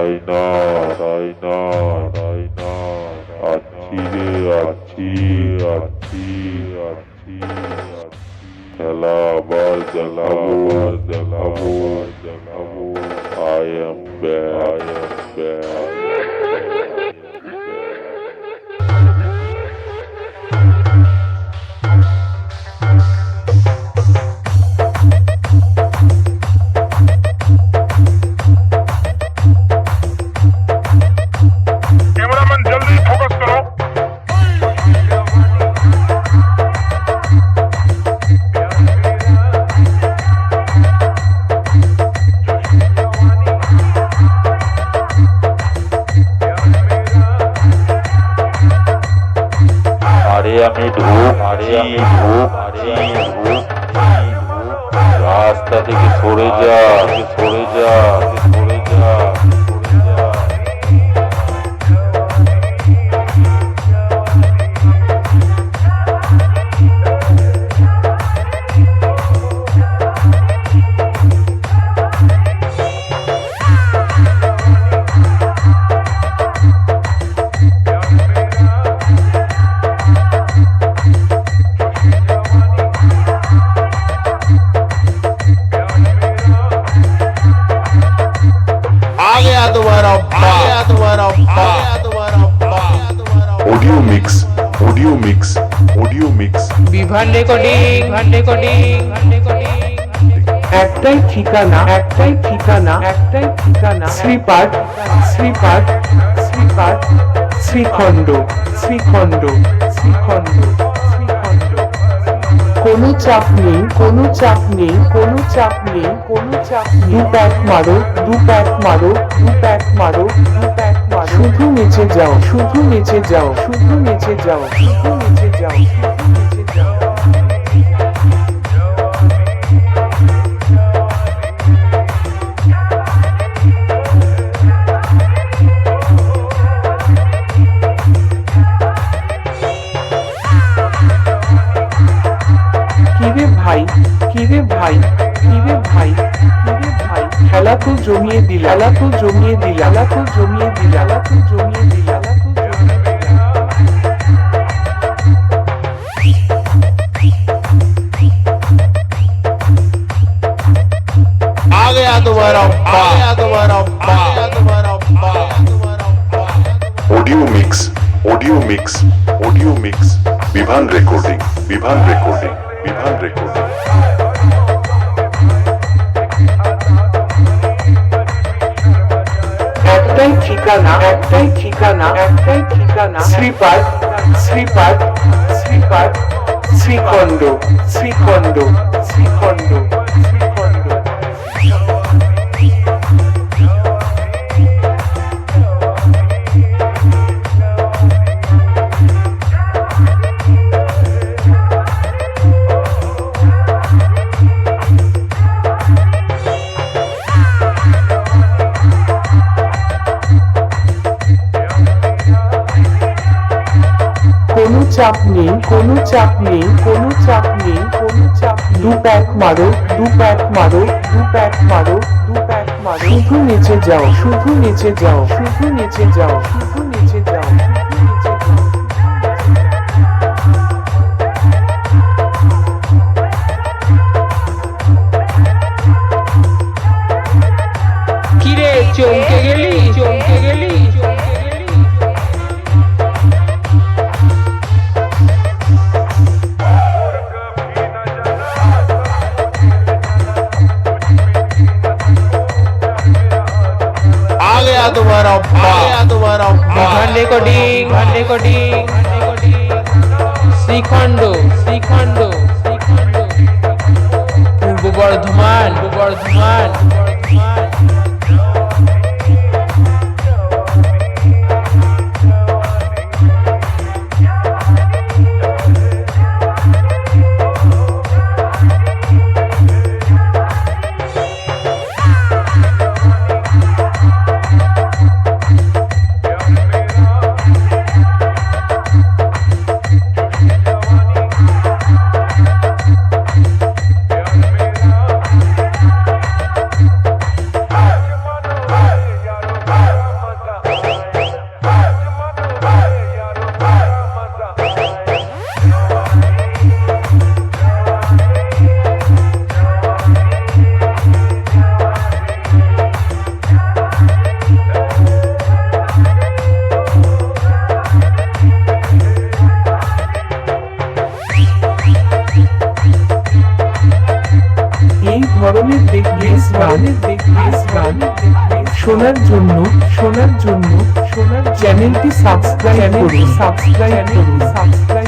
তাই না তাই না তাই না আছি রে আছি আছি আছি খেলা আবার দেখাবো দেখাবো দেখাবো I am back I am back हरे अमी धूप हरे अमी धूप हरे अमी धूप रास्ता देखिए छोड़े जा छोड़े जा छोड़े जा। Audio mix audio mix Vibhan recording ভান রেকর্ডিং একটাই ঠিকানা একটাই ঠিকানা একটাই ঠিকানা। শ্রীপাঠ শ্রীপাঠ শ্রীপাঠ শ্রীখণ্ড শ্রীখণ্ড শ্রীখণ্ড শ্রীখণ্ড। কোনো চাপ নেই, কোনো চাপ নেই, কোনো চাপ নেই, কোনো চাপ দু প্যাক মারো, দু প্যাক মারো, দু প্যাক মারো, দু প্যাক মারো। শুধু নেচে যাও, শুধু নেচে যাও, শুধু নেচে যাও, শুধু নেচে যাও। কিরে ভাই কিরে ভাই কিরে ভাই খেলা তো জমিয়ে দিল খেলা তো জমিয়ে দিল খেলা তো জমিয়ে দিল খেলা তো জমিয়ে দিল খেলা তো জমিয়ে দিল आ गया तुम्हारा आ गया तुम्हारा आ गया तुम्हारा आ गया तुम्हारा audio mix audio mix audio mix Bivan recording Bivan ঠিকানা একটাই ঠিকানা একটাই ঠিকানা। শ্রীপাদ শ্রীপাদ চাপ নেই, কোনো চাপ নেই, কোনো চাপ নেই, কোনো চাপ দু প্যাক মারো, দু প্যাক মারো, দু প্যাক মারো, দু প্যাক মারো। শুধু নেচে যাও, শুধু নেচে যাও, শুধু নেচে যাও, শুধু নেচে যাও। ঘন কোটি ঘন কোটি শ্রীখণ্ড শ্রীখণ্ড পূর্ব বর্ধমান পূর্ব বর্ধমান শোনার জন্য শোনার জন্য শোনার চ্যানেলটি সাবস্ক্রাইব করুন। সাবস্ক্রাইব করুন। সাবস্ক্রাইব